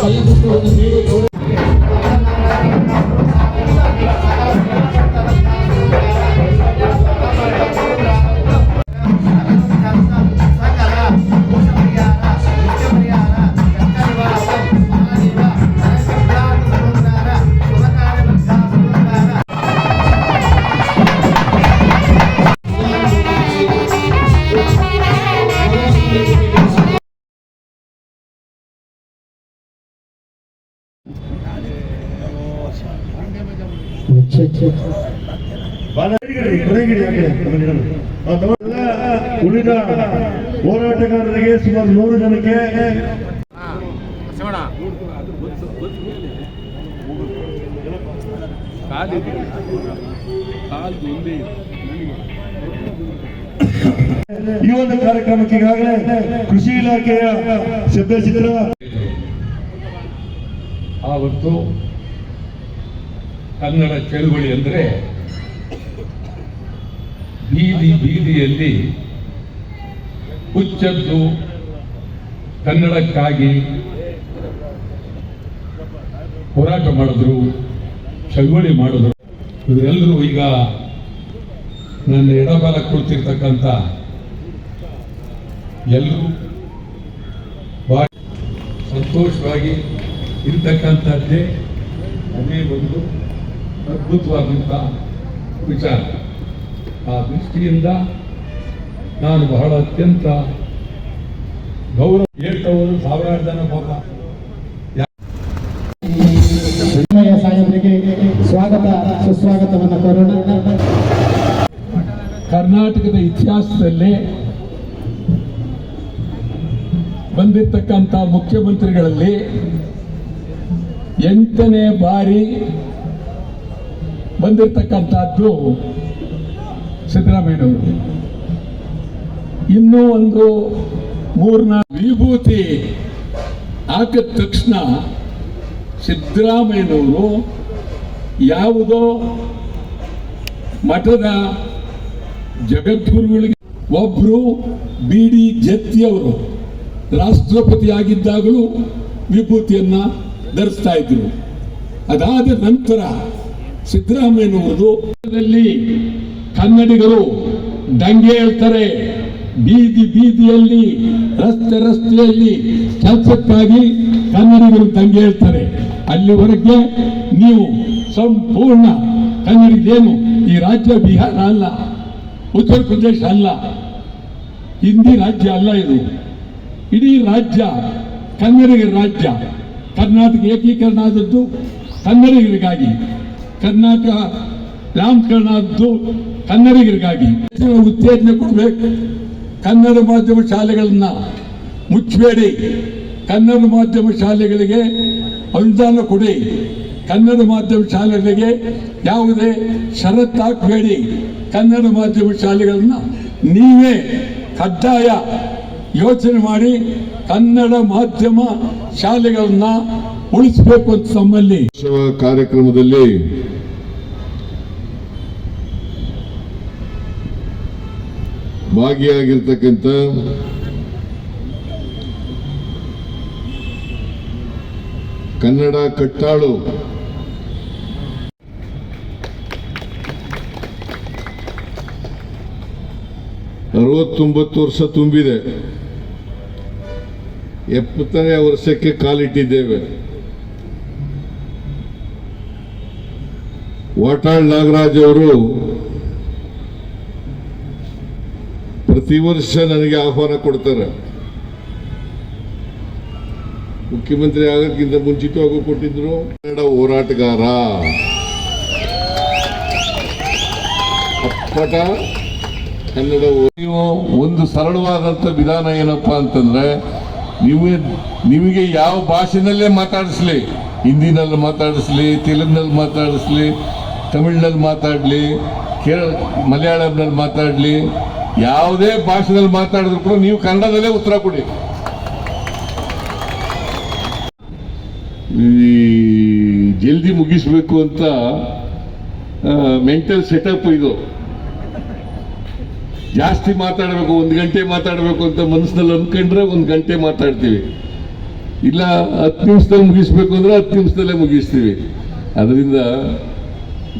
Valeu. ಉಳಿದ ಹೋರಾಟಗಾರರಿಗೆ ಸುಮಾರು ನೂರು ಜನಕ್ಕೆ ಈ ಒಂದು ಕಾರ್ಯಕ್ರಮಕ್ಕೆ ಈಗಾಗಲೇ ಕೃಷಿ ಇಲಾಖೆಯ ಸಿದ್ಧಚಿತ್ರ ಆವತ್ತು ಕನ್ನಡ ಚಳುವಳಿ ಅಂದರೆ ಬೀದಿ ಬೀದಿಯಲ್ಲಿ ಹುಚ್ಚದ್ದು ಕನ್ನಡಕ್ಕಾಗಿ ಹೋರಾಟ ಮಾಡಿದ್ರು, ಚಳುವಳಿ ಮಾಡಿದ್ರು. ಇವರೆಲ್ಲರೂ ಈಗ ನನ್ನ ಎಡಬಲ ಕುಳಿತಿರ್ತಕ್ಕಂಥ ಎಲ್ಲರೂ ಬಹಳ ಸಂತೋಷವಾಗಿ ಇರ್ತಕ್ಕಂಥದ್ದೇ ಅದೇ ಒಂದು ಅದ್ಭುತವಾದಂಥ ವಿಚಾರ. ಆ ದೃಷ್ಟಿಯಿಂದ ನಾನು ಬಹಳ ಅತ್ಯಂತ ಗೌರವ ಹೇಳ್ತವರು ಸಾವಿರಾರು ಜನ ಪಾಪ ಸಾಹೇಬರಿಗೆ ಸ್ವಾಗತ ಸುಸ್ವಾಗತವನ್ನು ಕೋರೋಣ. ಕರ್ನಾಟಕದ ಇತಿಹಾಸದಲ್ಲಿ ಬಂದಿರತಕ್ಕಂಥ ಮುಖ್ಯಮಂತ್ರಿಗಳಲ್ಲಿ ಎಂಟನೇ ಬಾರಿ ಬಂದಿರತಕ್ಕಂಥದ್ದು ಸಿದ್ದರಾಮಯ್ಯನವರು. ಇನ್ನೂ ಒಂದು ಮೂರ್ನ ವಿಭೂತಿ ಹಾಕಿದ ತಕ್ಷಣ ಸಿದ್ದರಾಮಯ್ಯನವರು ಯಾವುದೋ ಮಠದ ಜಗದ್ಗುರುಗಳಿಗೆ ಒಬ್ರು ಬಿ ಡಿ ಜತ್ತಿಯವರು ರಾಷ್ಟ್ರಪತಿ ಆಗಿದ್ದಾಗಲೂ ವಿಭೂತಿಯನ್ನ ಧರಿಸ್ತಾ ಇದ್ರು. ಅದಾದ ನಂತರ ಸಿದ್ದರಾಮಯ್ಯನವರದು ಕನ್ನಡಿಗರು ದಂಗೆ ಹೇಳ್ತಾರೆ. ಬೀದಿ ಬೀದಿಯಲ್ಲಿ, ರಸ್ತೆ ರಸ್ತೆಯಲ್ಲಿ ಕೆಲಸಕ್ಕಾಗಿ ಕನ್ನಡಿಗರು ದಂಗೆ ಹೇಳ್ತಾರೆ. ಅಲ್ಲಿವರೆಗೆ ನೀವು ಸಂಪೂರ್ಣ ಕನ್ನಡಿಗೇನು ಈ ರಾಜ್ಯ ಬಿಹಾರ ಅಲ್ಲ, ಉತ್ತರ ಪ್ರದೇಶ ಅಲ್ಲ, ಹಿಂದಿ ರಾಜ್ಯ ಅಲ್ಲ ಇದು. ಇಡೀ ರಾಜ್ಯ ಕನ್ನಡಿಗರ ರಾಜ್ಯ. ಕರ್ನಾಟಕ ಏಕೀಕರಣ ಆದದ್ದು ಕನ್ನಡಿಗರಿಗಾಗಿ. ಕರ್ನಾಟಕ ನಾಮಕರಣದ್ದು ಕನ್ನಡಿಗರಿಗಾಗಿ ಉತ್ತೇಜನ ಕೊಡಬೇಕು. ಕನ್ನಡ ಮಾಧ್ಯಮ ಶಾಲೆಗಳನ್ನ ಮುಚ್ಚಬೇಡಿ ಕನ್ನಡ ಮಾಧ್ಯಮ ಶಾಲೆಗಳಿಗೆ ಅನುದಾನ ಕೊಡಿ. ಕನ್ನಡ ಮಾಧ್ಯಮ ಶಾಲೆಗಳಿಗೆ ಯಾವುದೇ ಷರತ್ತು ಹಾಕಬೇಡಿ. ಕನ್ನಡ ಮಾಧ್ಯಮ ಶಾಲೆಗಳನ್ನ ನೀವೇ ಕಡ್ಡಾಯ ಯೋಚನೆ ಮಾಡಿ ಕನ್ನಡ ಮಾಧ್ಯಮ ಶಾಲೆಗಳನ್ನ ಉಳಿಸಬೇಕು ಅಂತ ತಮ್ಮಲ್ಲಿ ಕಾರ್ಯಕ್ರಮದಲ್ಲಿ ಭಾಗಿಯಾಗಿರ್ತಕ್ಕಂಥ ಕನ್ನಡ ಕಟ್ಟಾಳು. ಅರವತ್ತೊಂಬತ್ತು ವರ್ಷ ತುಂಬಿದೆ. ಎಪ್ಪತ್ತನೇ ವರ್ಷಕ್ಕೆ ಕಾಲಿಟ್ಟಿದ್ದೇವೆ. ವಾಟಾಳ್ ನಾಗರಾಜ್ ಅವರು ಪ್ರತಿ ವರ್ಷ ನನಗೆ ಆಹ್ವಾನ ಕೊಡ್ತಾರೆ. ಮುಖ್ಯಮಂತ್ರಿ ಆಗೋಕ್ಕಿಂತ ಮುಂಚಿತವಾಗೂ ಕೊಟ್ಟಿದ್ರು, ಕನ್ನಡ ಹೋರಾಟಗಾರ. ಅಪ್ಪಟ ಕನ್ನಡ ನೀವು ಒಂದು ಸರಳವಾದಂಥ ವಿಧಾನ ಏನಪ್ಪಾ ಅಂತಂದ್ರೆ, ನಿಮಗೆ ನಿಮಗೆ ಯಾವ ಭಾಷೆನಲ್ಲೇ ಮಾತಾಡಿಸ್ಲಿ. ಹಿಂದಿನಲ್ಲಿ ಮಾತಾಡಿಸ್ಲಿ, ತೆಲುಗಿನಲ್ಲಿ ಮಾತಾಡಿಸ್ಲಿ, ತಮಿಳ್ನಲ್ಲಿ ಮಾತಾಡಲಿ, ಕೇರಳ, ಮಲಯಾಳಂನಲ್ಲಿ ಮಾತಾಡಲಿ, ಯಾವುದೇ ಭಾಷೆನಲ್ಲಿ ಮಾತಾಡಿದ್ರು ಕೂಡ ನೀವು ಕನ್ನಡದಲ್ಲೇ ಉತ್ತರ ಕೊಡಿ. ಈ ಜಲ್ದಿ ಮುಗಿಸ್ಬೇಕು ಅಂತ ಮೆಂಟಲ್ ಸೆಟಪ್ ಇದು. ಜಾಸ್ತಿ ಮಾತಾಡಬೇಕು, ಒಂದು ಗಂಟೆ ಮಾತಾಡಬೇಕು ಅಂತ ಮನಸ್ಸಿನಲ್ಲಿ ಅಂದ್ಕೊಂಡ್ರೆ ಒಂದು ಗಂಟೆ ಮಾತಾಡ್ತೀವಿ. ಇಲ್ಲ, ಹತ್ತು ನಿಮಿಷದಲ್ಲಿ ಮುಗಿಸ್ಬೇಕು ಅಂದ್ರೆ ಹತ್ತು ನಿಮಿಷದಲ್ಲೇ ಮುಗಿಸ್ತೀವಿ. ಅದರಿಂದ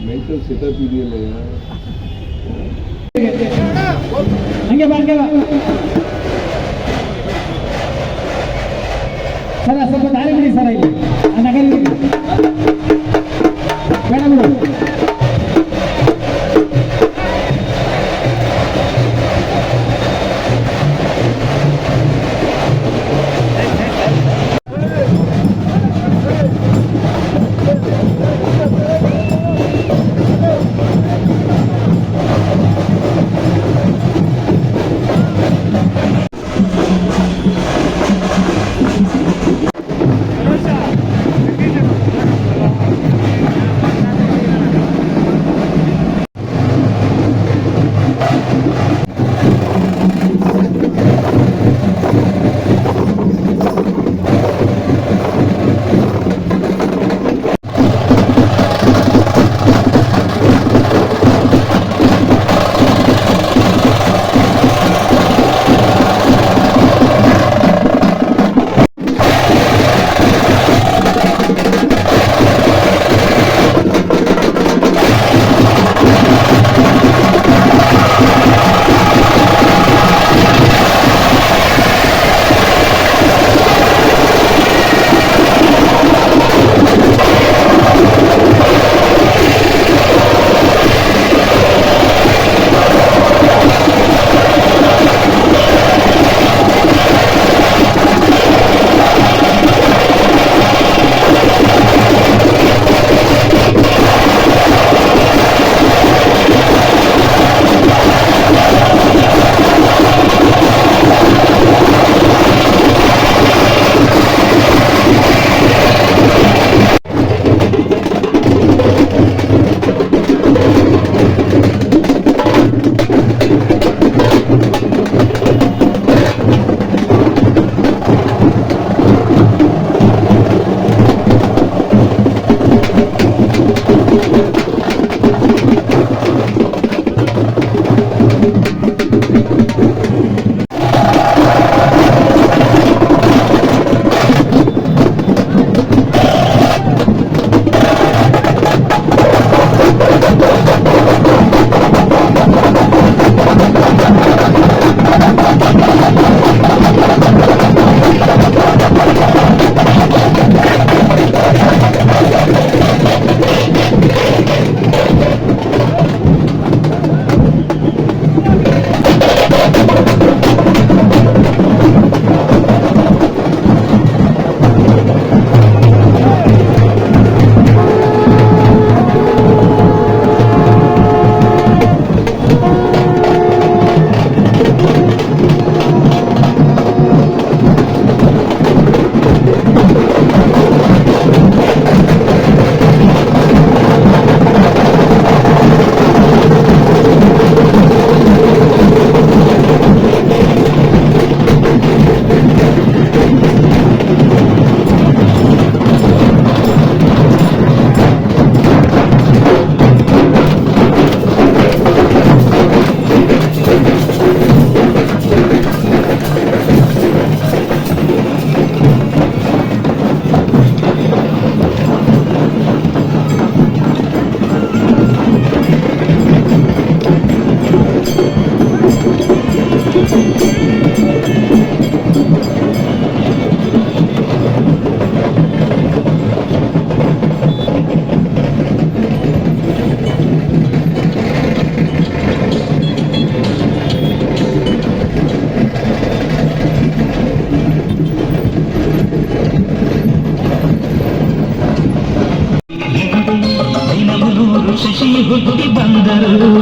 ಮೆಂಟಲ್ ಸೆಟಪ್ ಇದೆಯಲ್ಲ ಸರ್, ಸ್ವಲ್ಪ ದಾರಿ ಬಿಡಿ ಸರ್ ಇಲ್ಲಿ. ಆ ನಗರ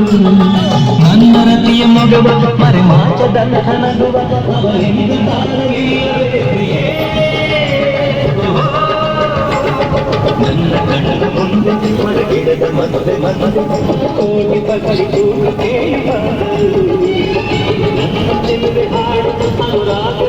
ಬಂದರು ನನ್ನ ರತಿಯ ಮಗವ ಮರೆ ಮಾಚದಂಥ ನಗುವ ಅವಳೆಂದು ತಾರಲಿಲ್ಲವೇ ಪ್ರಿಯೇ? ನನ್ನ ಕಣ್ಣನ ಮುಂದೆ ಮರಗಿಡದ ಮದುವೆ ಮದುವೆ ಕೋಟಿ ಪಕ್ಷಿ ಕೂಗು ಕೇಳಿ ಬಂದರು ನನ್ನ ಚೆಲುವೆ ಹಾಡು ಅನುರಾಗ